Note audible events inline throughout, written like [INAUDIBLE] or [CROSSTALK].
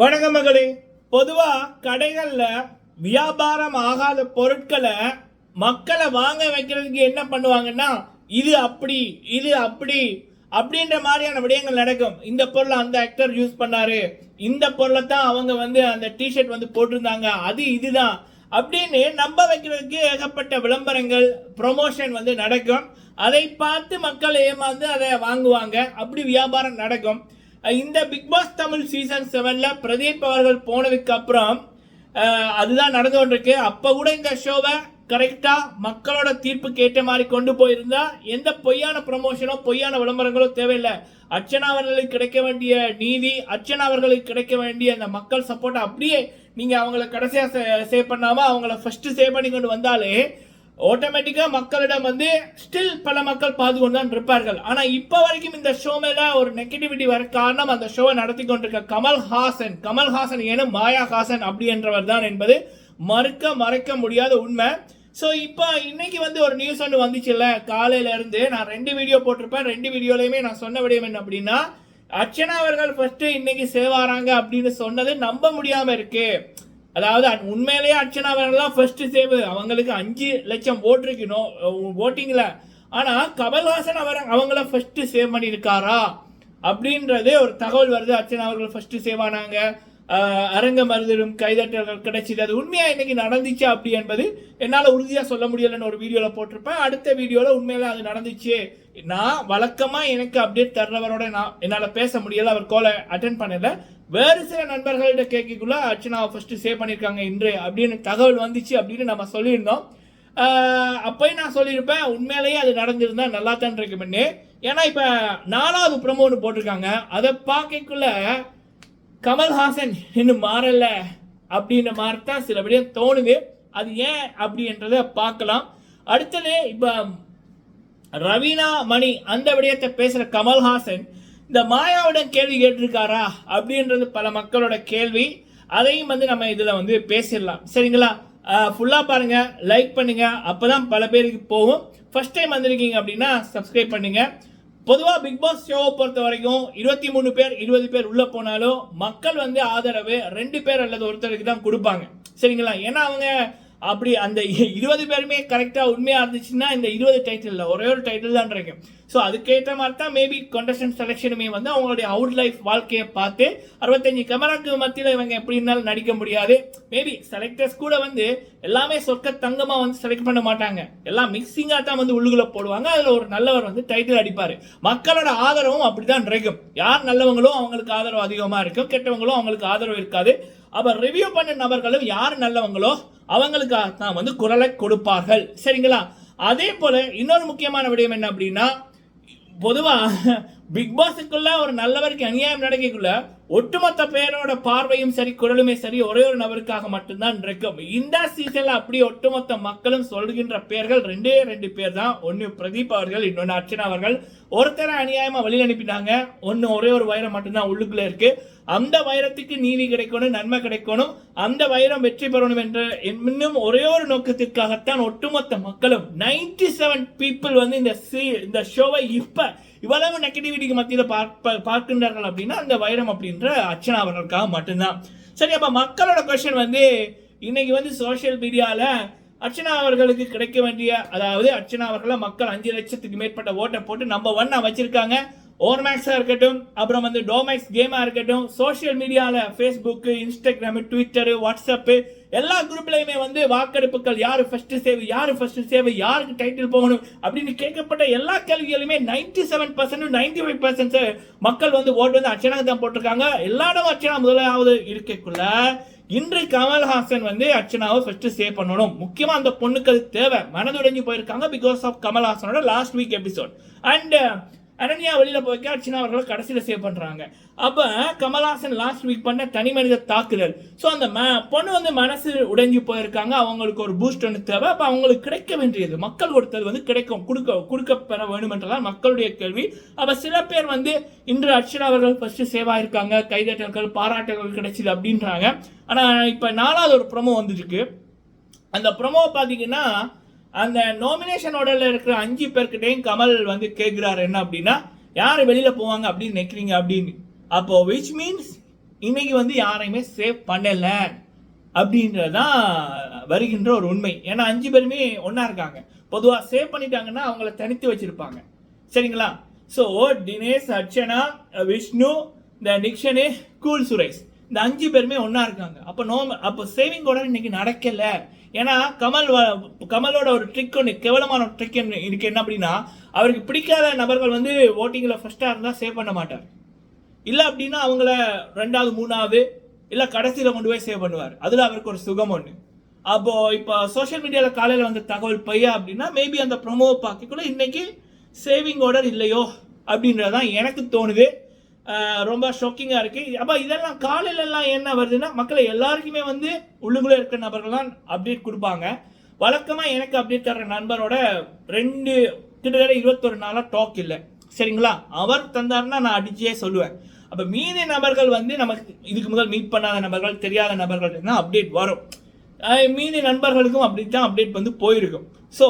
வணக்கம் மகளே. பொதுவா கடைகளில் வியாபாரம் ஆகாத பொருட்களை மக்களை வாங்க வைக்கிறதுக்கு என்ன பண்ணுவாங்கன்னா இது அப்படி இது அப்படி அப்படின்ற மாதிரியான விடயங்கள் நடக்கும். இந்த பொருளை அந்த ஆக்டர் யூஸ் பண்ணாரு. இந்த பொருளை தான் அவங்க வந்து அந்த டிஷர்ட் வந்து போட்டிருந்தாங்க. அது இதுதான். அப்படின்னு நம்ப வைக்கிறதுக்கு ஏகப்பட்ட விளம்பரங்கள் ப்ரொமோஷன் வந்து நடக்கும். அதை பார்த்து மக்கள் ஏமாந்து அதை வாங்குவாங்க. அப்படி வியாபாரம் நடக்கும். இந்த பிக் பாஸ் தமிழ் சீசன் செவனில் பிரதீப் அவர்கள் போனதுக்கு அப்புறம் அதுதான் நடந்து கொண்டிருக்கு. அப்போ கூட இந்த ஷோவை கரெக்டாக மக்களோட தீர்ப்புக்கு ஏற்ற மாதிரி கொண்டு போயிருந்தா எந்த பொய்யான ப்ரமோஷனோ பொய்யான விளம்பரங்களோ தேவையில்லை. அர்ச்சனா அவர்களுக்கு கிடைக்க வேண்டிய நீதி அர்ச்சனா அவர்களுக்கு கிடைக்க வேண்டிய அந்த மக்கள் சப்போர்ட் அப்படியே நீங்கள் அவங்கள கடைசியாக சேவ் பண்ணாமல் அவங்கள ஃபஸ்ட்டு சேவ் பண்ணி கொண்டு வந்தாலே ஆட்டோமேட்டிக்காக மக்களிடம் வந்து ஸ்டில் பல மக்கள் பார்த்து கொண்டு தான் இருப்பார்கள். ஆனால் இப்போ வரைக்கும் இந்த ஷோ மேலே ஒரு நெகட்டிவிட்டி வர காரணம் அந்த ஷோவை நடத்தி கொண்டிருக்க கமல்ஹாசன் கமல்ஹாசன் ஏனும் மாயா ஹாசன் அப்படி என்றவர் தான் என்பது மறுக்க மறைக்க முடியாத உண்மை. ஸோ இப்போ இன்னைக்கு வந்து ஒரு நியூஸ் ஒன்று வந்துச்சுல்ல காலையிலேருந்து நான் ரெண்டு வீடியோ போட்டிருப்பேன். ரெண்டு வீடியோலையுமே நான் சொன்ன விடயம் என்ன அப்படின்னா அர்ச்சனா அவர்கள் ஃபஸ்ட்டு இன்னைக்கு சேவாராங்க அப்படின்னு சொன்னது நம்ப முடியாமல் இருக்குது அதாவது உண்மையிலேயே அர்ச்சனா அவர்கள்லாம் ஃபர்ஸ்ட் சேவ் அவங்களுக்கு அஞ்சு லட்சம் ஓட்டு இருக்கணும் ஆனால் கமல்ஹாசன் அவர் அவங்கள ஃபஸ்ட்டு சேவ் பண்ணியிருக்காரா? அப்படின்றது ஒரு தகவல் வருது. அர்ச்சனா அவர்கள் ஃபஸ்ட்டு சேவ் ஆனாங்க. அரங்க மருதிலும் கைதட்டல்கள் கிடைச்சிது. அது உண்மையாக இன்னைக்கு நடந்துச்சு அப்படி என்பது என்னால் உறுதியாக சொல்ல முடியலைன்னு ஒரு வீடியோவில் போட்டிருப்பேன். அடுத்த வீடியோவில் உண்மையில் அது நடந்துச்சு. நான் வழக்கமாக எனக்கு அப்டேட் தர்றவரோட நான் என்னால் பேச முடியல. அவர் கோலை அட்டன் பண்ணலை. வேறு சில நண்பர்கள்ட்ட கேட்கக்குள்ள அர்ச்சனாவை ஃபஸ்ட்டு சேவ் பண்ணியிருக்காங்க இன்று அப்படின்னு தகவல் வந்துச்சு அப்படின்னு நம்ம சொல்லியிருந்தோம். அப்போயும் நான் சொல்லியிருப்பேன் உண்மையிலேயே அது நடந்திருந்தா நல்லா தான் இருக்குமென்னு ஏன்னா இப்போ நாலாவது ப்ரமோ ஒன்று போட்டிருக்காங்க. அதை பார்க்கக்குள்ள கமல்ஹாசன் இன்னும் மாறலை அப்படின்ற மாதிரி தான் சில விடயம் தோணுது. அது ஏன் அப்படின்றத பார்க்கலாம். அடுத்தது இப்போ ரவீனா மணி அந்த விடயத்தை பேசுகிற கமல்ஹாசன் இந்த மாயாவிடம் கேள்வி கேட்டிருக்காரா அப்படின்றது பல மக்களோட கேள்வி. அதையும் வந்து நம்ம இதில் வந்து பேசிடலாம். சரிங்களா? ஃபுல்லாக பாருங்கள் லைக் பண்ணுங்கள் அப்போ தான் பல பேருக்கு போகும். ஃபர்ஸ்ட் டைம் வந்திருக்கீங்க அப்படின்னா சப்ஸ்கிரைப் பண்ணுங்கள் பொதுவாக பிக் பாஸ் ஷோவை பொறுத்த வரைக்கும் இருபத்தி மூணு பேர் இருபது பேர் உள்ளே போனாலும் மக்கள் வந்து ஆதரவு ரெண்டு பேர் அல்லது ஒருத்தருக்கு தான் கொடுப்பாங்க. சரிங்களா? ஏன்னா அவங்க அப்படி அந்த இருபது பேருமே கரெக்டாக உண்மையாக இருந்துச்சுன்னா இந்த இருபது டைட்டிலில் ஒரே ஒரு டைட்டில் தான் ஸோ அதுக்கேற்ற மாதிரி தான் மேபி கண்டஸ்டன்ட் செலெக்ஷனுமே வந்து அவங்களுடைய அவுட் லைஃப் வாழ்க்கையை பார்த்து அறுபத்தஞ்சு கேமராக்கு மத்தியில் இவங்க எப்படி இருந்தாலும் நடிக்க முடியாது. மேபி செலக்டர்ஸ் கூட வந்து எல்லாமே சொற்க தங்கமாக வந்து செலக்ட் பண்ண மாட்டாங்க. எல்லாம் மிக்சிங்காக தான் வந்து உள்ளுக்குள்ளே போடுவாங்க. அதில் ஒரு நல்லவர் வந்து டைட்டில் அடிப்பார். மக்களோட ஆதரவும் அப்படி தான் இருக்கும். யார் நல்லவங்களும் அவங்களுக்கு ஆதரவு அதிகமாக இருக்கும். கெட்டவங்களும் அவங்களுக்கு ஆதரவு இருக்காது. அவர் ரிவ்யூ பண்ண நபர்களும் யார் நல்லவங்களோ அவங்களுக்காக தான் வந்து குரலை கொடுப்பார்கள். சரிங்களா? அதே போல் இன்னொரு முக்கியமான விடயம் என்ன அப்படின்னா பொதுவாக [LAUGHS] பிக் பாஸுக்குள்ள ஒரு நல்லவருக்கு அநியாயம் நடக்கக்குள்ள ஒட்டுமொத்த பேரோட பார்வையும் சரி குரலுமே சரி ஒரே ஒரு நபருக்காக மட்டும்தான் இருக்கும் இந்த சீசன்ல அப்படி ஒட்டுமொத்த மக்களும் சொல்கின்ற பேர்கள் ரெண்டே ரெண்டு பேர் தான். ஒன்னு பிரதீப் அவர்கள் இன்னொன்னு அர்ச்சனா அவர்கள். ஒருத்தரை அநியாயமா வெளியில் அனுப்பினாங்க ஒன்னு ஒரே ஒரு வைரம் மட்டும்தான் உள்ளுக்குள்ள இருக்கு. அந்த வைரத்துக்கு நீதி கிடைக்கணும் நன்மை கிடைக்கணும். அந்த வைரம் வெற்றி பெறணும் என்ற இன்னும் ஒரே ஒரு நோக்கத்திற்காகத்தான் ஒட்டுமொத்த மக்களும் 97 செவன் பீப்புள் வந்து இந்த சி- இந்த ஷோவை இப்ப இவ்வளவு நெகட்டிவிட்டிக்கு மத்தியில் பார்ப்ப பார்க்கின்றார்கள் அப்படின்னா அந்த வைரம் அப்படின்னு அப்படின்ற அர்ச்சனா அவர்களுக்காக மட்டும்தான். சரி அப்போ மக்களோட கொஷின் வந்து இன்னைக்கு வந்து சோஷியல் மீடியால அர்ச்சனா அவர்களுக்கு கிடைக்க வேண்டிய அதாவது அர்ச்சனா அவர்களை மக்கள் அஞ்சு லட்சத்துக்கு மேற்பட்ட ஓட்டை போட்டு நம்பர் ஒன்னாக வச்சிருக்காங்க. ஓர்மேக்ஸாக இருக்கட்டும் அப்புறம் வந்து டோமேக்ஸ் கேமாக இருக்கட்டும் சோஷியல் மீடியாவில் ஃபேஸ்புக்கு இன்ஸ்டாகிராம் ட்விட்டரு வாட்ஸ்அப்பு எல்லா குரூப்லையுமே வந்து வாக்கெடுப்புகள் யார் ஃபஸ்ட்டு சேவ் யார் ஃபஸ்ட்டு சேவ் யாருக்கு டைட்டில் போகணும் அப்படின்னு கேட்கப்பட்ட எல்லா கேள்விகளுமே ninety seven percent ninety five percent மக்கள் வந்து ஓட்டு வந்து அர்ச்சனாக்கு தான் போட்டிருக்காங்க. எல்லா இடமும் அர்ச்சனா முதலாவது இருக்கக்குள்ள இன்று கமல்ஹாசன் வந்து அர்ச்சனாவை ஃபர்ஸ்ட் சேவ் பண்ணணும். முக்கியமாக அந்த பொண்ணுக்கு அது தேவை. மனதுடைஞ்சு போயிருக்காங்க because of கமல்ஹாசனோட last week episode and Ananya வெளியில் போய்க்கா அர்ச்சனா அவர்களை கடைசியில் சேவ் பண்ணுறாங்க அப்போ கமல்ஹாசன் லாஸ்ட் வீக் பண்ண தனி மனித தாக்குதல். ஸோ அந்த ம- பொண்ணு வந்து மனசு உடைஞ்சு போயிருக்காங்க. அவங்களுக்கு ஒரு பூஸ்ட் ஒன்று தேவை. அப்போ அவங்களுக்கு கிடைக்க வேண்டியது மக்கள் கொடுத்தது வந்து கிடைக்கும். கொடுக்க கொடுக்க பெற வேண்டும் என்றதான் மக்களுடைய கேள்வி. அப்போ சில பேர் வந்து இன்று அர்ச்சனா அவர்கள் ஃபஸ்ட்டு சேவ் ஆயிருக்காங்க. கைதட்டல்கள் பாராட்டுகள் கிடைச்சது அப்படின்றாங்க. ஆனால் இப்போ நாலாவது ஒரு ப்ரொமோ வந்துருக்கு. அந்த ப்ரொமோ பார்த்தீங்கன்னா அந்த நாமினேஷன் ஆர்டர்ல இருக்கிற அஞ்சு பேர்கிட்டையும் கமல் வந்து கேட்குறாரு என்ன அப்படின்னா யார் வெளியில் போவாங்க அப்படின்னு நினைக்கிறீங்க அப்படின்னு. அப்போ விச் மீன்ஸ் இன்னைக்கு வந்து யாரையுமே சேவ் பண்ணல அப்படின்றதான் வருகின்ற ஒரு உண்மை. ஏன்னா அஞ்சு பேருமே ஒன்றா இருக்காங்க. பொதுவாக சேவ் பண்ணிட்டாங்கன்னா அவங்கள தனித்து வச்சிருப்பாங்க. சரிங்களா? ஸோ தினேஷ் அர்ச்சனா விஷ்ணு இந்த நிக்ஷனு கூல் சுரேஷ் இந்த அஞ்சு பேருமே ஒன்றா இருக்காங்க. அப்போ நோ அப்போ சேவிங் கூட இன்னைக்கு நடக்கலை. ஏன்னா கமல் வ- கமலோட ஒரு ட்ரிக் ஒன்று கேவலமான ஒரு ட்ரிக் இருக்கு. என்ன அப்படின்னா அவருக்கு பிடிக்காத நபர்கள் வந்து ஓட்டிங்கில் ஃபஸ்ட்டாக இருந்தால் சேவ் பண்ண மாட்டார். இல்லை அப்படின்னா அவங்கள ரெண்டாவது மூணாவது இல்லை கடைசியில் கொண்டு போய் சேவ் பண்ணுவார். அதில் அவருக்கு ஒரு சுகம் ஒன்று அப்போது இப்போ சோஷியல் மீடியாவில் காலையில் வந்த தகவல் பையா அப்படின்னா மேபி அந்த ப்ரொமோ பார்க்கக்குள்ள இன்றைக்கி சேவிங் ஆர்டர் இல்லையோ அப்படின்றதான் எனக்கு தோணுது. ரொம்ப ஷாக்கிங்காக இருக்கு. அப்போ இதெல்லாம் காலையிலலாம் என்ன வருதுன்னா மக்களை எல்லாருக்குமே வந்து உள்ளுக்குள்ளே இருக்கிற நபர்கள்லாம் அப்டேட் கொடுப்பாங்க. வழக்கமாக எனக்கு அப்டேட் தர்ற நண்பரோட ரெண்டு கிட்டத்தட்ட இருபத்தொரு நாளாக டாக் இல்லை. சரிங்களா? அவர் தந்தாருன்னா நான் அடிச்சே சொல்லுவேன். அப்போ மீதி நபர்கள் வந்து நமக்கு இதுக்கு முதல் மீட் பண்ணாத நபர்கள் தெரியாத நபர்கள் அப்டேட் வரும். மீதி நண்பர்களுக்கும் அப்படி தான் அப்டேட் வந்து போயிருக்கும். ஸோ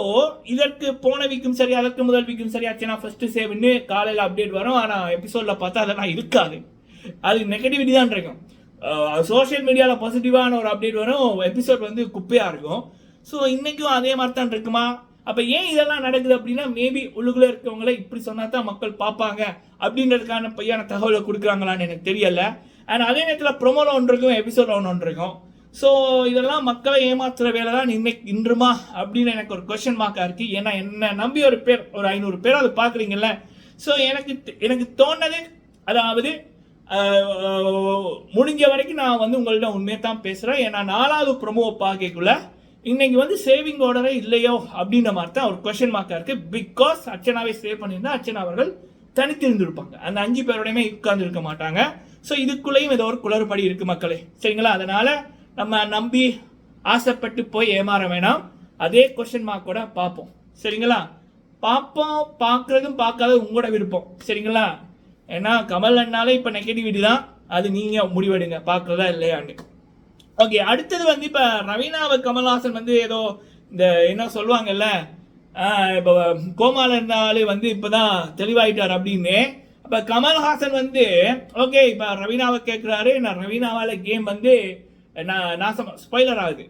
இதற்கு போன வீக்கும் சரி அதற்கு முதல் வீக்கும் சரி ஆச்சுன்னா ஃபஸ்ட்டு சேவ்னு காலையில் அப்டேட் வரும். ஆனால் எபிசோடில் பார்த்தா அதெல்லாம் இருக்காது. அது நெகட்டிவிட்டி தான் இருக்கும். சோஷியல் மீடியாவில் பாசிட்டிவான ஒரு அப்டேட் வரும். எபிசோட் வந்து குப்பையாக இருக்கும். ஸோ இன்றைக்கும் அதே மாதிரி தான் இருக்குமா? அப்போ ஏன் இதெல்லாம் நடக்குது அப்படின்னா மேபி உள்ளுக்குள்ளே இருக்கவங்கள இப்படி சொன்னால் தான் மக்கள் பார்ப்பாங்க. அப்படின்றதுக்கான பையான தகவலை கொடுக்குறாங்களான்னு எனக்கு தெரியல. அண்ட் அதே நேரத்தில் ப்ரொமோல ஒன்று இருக்கும் எபிசோட் ஒன்று ஒன்று இருக்கும். ஸோ இதெல்லாம் மக்களை ஏமாத்துகிற வேலை தான் இன்னைக்கு இன்றுமா அப்படின்னு எனக்கு ஒரு கொஷின் மார்க்காக இருக்குது ஏன்னா என்ன நம்பி ஒரு பேர் ஒரு ஐநூறு பேர் அது பார்க்குறீங்கல்ல. ஸோ எனக்கு எனக்கு தோணது அதாவது முடிஞ்ச வரைக்கும் நான் வந்து உங்கள்கிட்ட உண்மையை தான் பேசுகிறேன் ஏன்னா நாலாவது ப்ரொமோவை பார்க்கக்குள்ள இன்னைக்கு வந்து சேவிங் ஆர்டரே இல்லையோ அப்படின்ற மாதிரி தான் ஒரு கொஷின் மார்க்காக இருக்குது பிகாஸ் அர்ச்சனாவை சேவ் பண்ணியிருந்தா அர்ச்சனா அவர்கள் தனித்திருந்திருப்பாங்க. அந்த அஞ்சு பேரோடையுமே உட்கார்ந்து இருக்க மாட்டாங்க. ஸோ இதுக்குள்ளேயும் ஏதோ ஒரு குளறுபடி இருக்குது மக்களே. சரிங்களா? அதனால் நம்ம நம்பி ஆசைப்பட்டு போய் ஏமாற வேணாம். அதே கொஸ்டின் மார்க் கூட பார்ப்போம். சரிங்களா? பார்ப்போம் பார்க்குறதும் பார்க்காத உங்களோட விருப்பம். சரிங்களா? ஏன்னா கமல் அண்ணாலே இப்போ நெகட்டிவிட்டி தான். அது நீங்கள் முடிவெடுங்க. பார்க்குறதா இல்லையான்னு. ஓகே அடுத்தது வந்து இப்போ ரவீனாவை கமல்ஹாசன் வந்து ஏதோ இந்த என்ன சொல்லுவாங்கல்ல? இப்போ கோமால இருந்தாலே வந்து இப்போதான் தெளிவாயிட்டார் அப்படின்னு. அப்போ கமல்ஹாசன் வந்து ஓகே இப்போ ரவீனாவை கேட்குறாரு நான் ரவீனாவால் கேம் வந்து நாசம் ஸ்பாய்லர் ஆகுது.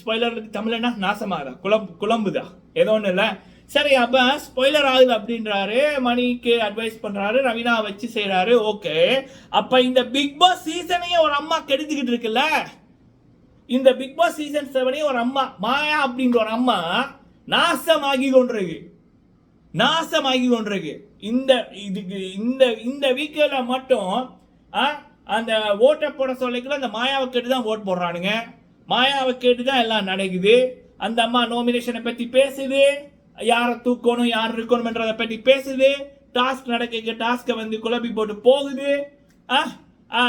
ஸ்பாய்லருக்கு தமிழ் என்ன நாசமாகுதா குழம் குழம்புதா ஏதோ ஒன்றும் இல்லை. சரி அப்போ ஸ்பாய்லர் ஆகுது அப்படின்றாரு. மணிக்கு அட்வைஸ் பண்ணுறாரு ரவினா வச்சு செய்கிறாரு ஓகே. அப்போ இந்த பிக் பாஸ் சீசனையே ஒரு அம்மா கெடுத்துக்கிட்டு இருக்குல்ல? இந்த பிக் பாஸ் சீசன் செவனே ஒரு அம்மா மாயா அப்படின்ற ஒரு அம்மா நாசமாகி கொண்டிருக்கு. நாசமாகி கொண்டிருக்கு. இந்த இதுக்கு இந்த இந்த வீக்கில் மட்டும் ஆ, அந்த ஓட்டை போட சொல்லிக்கல அந்த மாயாவை கேட்டு தான் ஓட் போடுறானுங்க. மாயாவை கேட்டு தான் எல்லாம் நடக்குது. அந்த அம்மா நோமினேஷனை பற்றி பேசுது. யாரை தூக்கணும் யார் இருக்கணும்ன்றதை பற்றி பேசுது. டாஸ்க் நடக்க டாஸ்க்கை வந்து குழப்பி போட்டு போகுது. ஆ,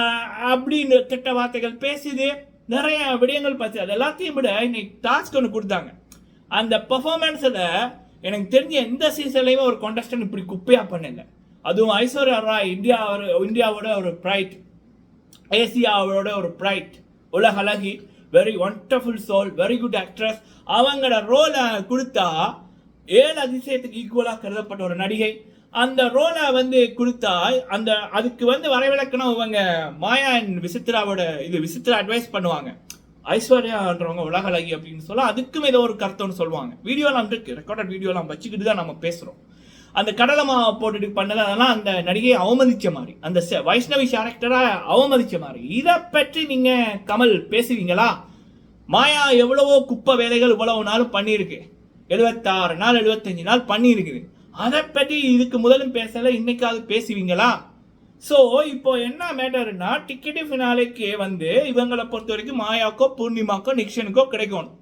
அப்படின்னு கெட்ட வார்த்தைகள் பேசுது. நிறைய விடயங்கள் பார்த்து அது எல்லாத்தையும் விட இன்னைக்கு டாஸ்க் ஒன்று கொடுத்தாங்க. அந்த பெர்ஃபார்மன்ஸில் எனக்கு தெரிஞ்ச எந்த சீசன்லையுமே ஒரு கொண்டஸ்டன் இப்படி குப்பையாக பண்ணலை அதுவும் ஐஸ்வர்யா ராய் இந்தியா ஒரு இந்தியாவோட ஒரு ப்ரைட் ஏசியாவோட ஒரு ப்ரைட் உலக அழகி very wonderful soul very good actress அவங்களோட ரோலை கொடுத்தா ஏழு அதிசயத்துக்கு ஈக்குவலாக கருதப்பட்ட ஒரு நடிகை. அந்த ரோலை வந்து கொடுத்தா அந்த அதுக்கு வந்து வரைவிலக்கணம் இவங்க மாயா அண்ட் விசித்ராவோட இது விசித்ரா அட்வைஸ் பண்ணுவாங்க. ஐஸ்வர்யான்றவங்க உலகலகி அப்படின்னு சொல்ல அதுக்கும் ஏதோ ஒரு கருத்தம்னு சொல்லுவாங்க. வீடியோலாம் இருக்கு. ரெக்கார்டட் வீடியோலாம் வச்சுக்கிட்டு தான் நம்ம பேசுகிறோம் அந்த கடலை மாவை போட்டுட்டு பண்ணது அதெல்லாம் அந்த நடிகையை அவமதிச்ச மாதிரி. அந்த வைஷ்ணவி கேரக்டரா அவமதிச்ச மாதிரி. இதை பற்றி நீங்கள் கமல் பேசுவீங்களா? மாயா எவ்வளவோ குப்பை வேலைகள் இவ்வளவு நாள் பண்ணியிருக்கு. எழுபத்தாறு நாள் எழுபத்தஞ்சு நாள் பண்ணியிருக்குது. அதை பற்றி இதுக்கு முதலும் பேசலை இன்னைக்காவது பேசுவீங்களா? ஸோ இப்போ என்ன மேட்டர்னா டிக்கெட்டு ஃபினாலேக்கே வந்து இவங்களை பொறுத்த வரைக்கும் மாயாக்கோ பூர்ணிமாக்கோ நிக்ஷனுக்கோ கிடைக்கணும்.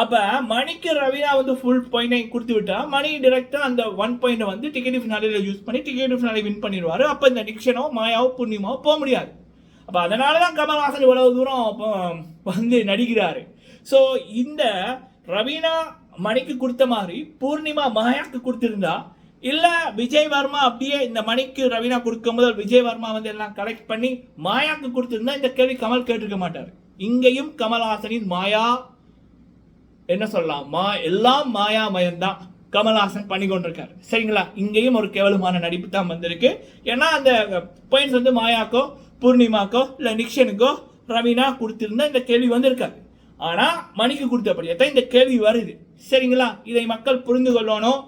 அப்போ மணிக்கு ரவினா வந்து ஃபுல் பாயிண்டை கொடுத்து விட்டா மணி டிரெக்டாக அந்த ஒன் பாயிண்டை வந்து டிக்கெட் ஃபினாலில் யூஸ் பண்ணி டிக்கெட் ஃபினாலே வின் பண்ணிடுவார். அப்போ இந்த நிக்ஷனோ மாயாவோ பூர்ணிமாவோ போக முடியாது. அப்போ அதனால தான் கமல்ஹாசன் இவ்வளவு தூரம் அப்போ வந்து நடிக்கிறாரு. ஸோ இந்த ரவீனா மணிக்கு கொடுத்த மாதிரி பூர்ணிமா மாயாக்கு கொடுத்துருந்தா இல்லை விஜய் வர்மா அப்படியே இந்த மணிக்கு ரவீனா கொடுக்கும்போது விஜய் வர்மா வந்து எல்லாம் கலெக்ட் பண்ணி மாயாக்கு கொடுத்துருந்தா இந்த கேள்வி கமல் கேட்டிருக்க மாட்டார். இங்கேயும் கமல்ஹாசனின் மாயா என்ன சொல்லலாம்? மா எல்லாம் மாயாமயம் தான் கமல்ஹாசன் பண்ணி கொண்டிருக்காரு. சரிங்களா? இங்கேயும் ஒரு கேவலமான நடிப்பு தான் வந்திருக்கு. ஏன்னா அந்த பாயிண்ட்ஸ் வந்து மாயாக்கோ பூர்ணிமாக்கோ இல்லை நிக்ஷனுக்கோ ரவீனா கொடுத்துருந்தா இந்த கேள்வி வந்திருக்காரு ஆனால் மணிக்கு கொடுத்தபடியே தான் இந்த கேள்வி வருது. சரிங்களா? இதை மக்கள் புரிந்து கொள்ளணும்.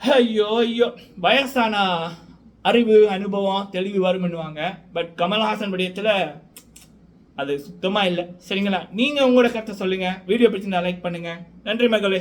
ஐயோ ஐயோ. வயசானா அறிவு அனுபவம் தெளிவு வரும்னுவாங்க. பட் கமல்ஹாசன் விடயத்தில் அது சுத்தமாக இல்லை. சரிங்களா? நீங்கள் உங்களோட கருத்தை சொல்லுங்கள் வீடியோ பிடிச்சிருந்தா லைக் பண்ணுங்கள் நன்றி மகளே.